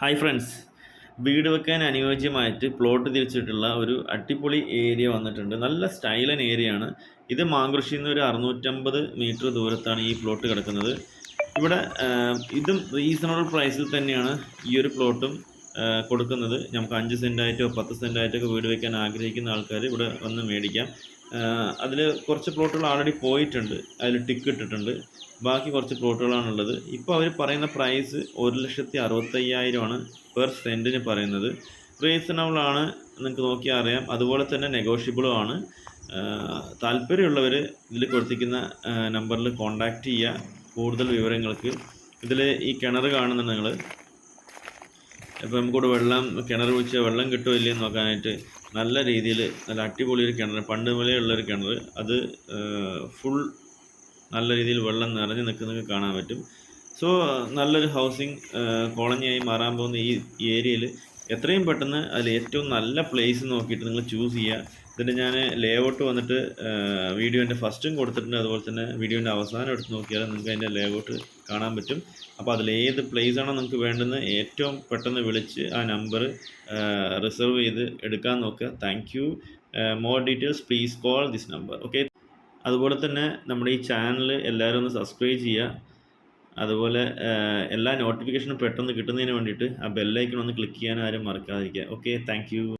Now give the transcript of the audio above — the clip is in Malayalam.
ഹായ് ഫ്രണ്ട്സ് വീട് വെക്കാൻ അനുയോജ്യമായിട്ട് പ്ലോട്ട് തിരിച്ചിട്ടുള്ള ഒരു അടിപൊളി ഏരിയ വന്നിട്ടുണ്ട്. നല്ല സ്റ്റൈലൻ ഏരിയ ആണ്. ഇത് മാങ്കൃഷിയിൽ നിന്ന് ഒരു അറുന്നൂറ്റമ്പത് മീറ്റർ ദൂരത്താണ് ഈ പ്ലോട്ട് കിടക്കുന്നത്. ഇവിടെ ഇതും റീസണബിൾ പ്രൈസിൽ തന്നെയാണ് ഈ ഒരു പ്ലോട്ടും കൊടുക്കുന്നത്. നമുക്ക് അഞ്ച് സെന്റായിട്ടോ പത്ത് സെന്റായിട്ടോ ഒക്കെ വീട് വയ്ക്കാൻ ആഗ്രഹിക്കുന്ന ആൾക്കാർ ഇവിടെ വന്ന് മേടിക്കാം. അതിൽ കുറച്ച് പ്ലോട്ടുകൾ ആൾറെഡി പോയിട്ടുണ്ട്. അതിൽ ടിക്ക് ഇട്ടിട്ടുണ്ട്. ബാക്കി കുറച്ച് പ്ലോട്ടുകളാണുള്ളത്. ഇപ്പോൾ അവർ പറയുന്ന പ്രൈസ് ഒരു ലക്ഷത്തി അറുപത്തയ്യായിരമാണ് പെർ സെന്റിന് പറയുന്നത്. റീസണബിൾ ആണ് നിങ്ങൾക്ക് നോക്കിയാൽ അറിയാം. അതുപോലെ തന്നെ നെഗോഷ്യബിളും ആണ്. താല്പര്യമുള്ളവർ ഇതിൽ കൊടുത്തിരിക്കുന്ന നമ്പറിൽ കോൺടാക്റ്റ് ചെയ്യുക കൂടുതൽ വിവരങ്ങൾക്ക്. ഇതിൽ ഈ കിണർ കാണുന്നുണ്ട് നിങ്ങൾ ഇപ്പോൾ നമുക്കിവിടെ വെള്ളം കിണർ കുഴിച്ചാൽ വെള്ളം കിട്ടുമോ ഇല്ലയെന്ന് നോക്കാനായിട്ട് നല്ല രീതിയിൽ നല്ല അടിപൊളി ഒരു കിണർ പണ്ട് മുതലേ കിണർ. അത് ഫുൾ നല്ല രീതിയിൽ വെള്ളം നിറഞ്ഞു നിൽക്കുന്നത് കാണാൻ പറ്റും. സോ നല്ലൊരു ഹൗസിംഗ് കോളനിയായി മാറാൻ പോകുന്ന ഈ ഏരിയയിൽ എത്രയും പെട്ടെന്ന് അതിൽ ഏറ്റവും നല്ല പ്ലേസ് നോക്കിയിട്ട് നിങ്ങൾ ചൂസ് ചെയ്യുക. ഇതിന്റെ ഞാൻ ലേ ഔട്ട് വന്നിട്ട് വീഡിയോന്റെ ഫസ്റ്റും കൊടുത്തിട്ടുണ്ട്. അതുപോലെ തന്നെ വീഡിയോന്റെ അവസാനം എടുത്ത് നോക്കിയാൽ നിങ്ങൾക്ക് അതിന്റെ ലേ ഔട്ട് കാണാൻ പറ്റും. അപ്പോൾ അതിൽ ഏത് പ്ലേസ് ആണോ നിങ്ങൾക്ക് വേണ്ടുന്നത് ഏറ്റവും പെട്ടെന്ന് വിളിച്ച് ആ നമ്പർ റിസർവ് ചെയ്ത് എടുക്കാൻ നോക്കുക. Thank you more details please call this number okay അതുപോലെ തന്നെ നമ്മുടെ ഈ ചാനൽ എല്ലാവരും ഒന്ന് സബ്സ്ക്രൈബ് ചെയ്യുക. അതുപോലെ എല്ലാ നോട്ടിഫിക്കേഷനും പെട്ടെന്ന് കിട്ടുന്നതിന് വേണ്ടിയിട്ട് ആ ബെല്ലൈക്കൺ ഒന്ന് ക്ലിക്ക് ചെയ്യാൻ ആരും മറക്കാതിരിക്കുക. Okay thank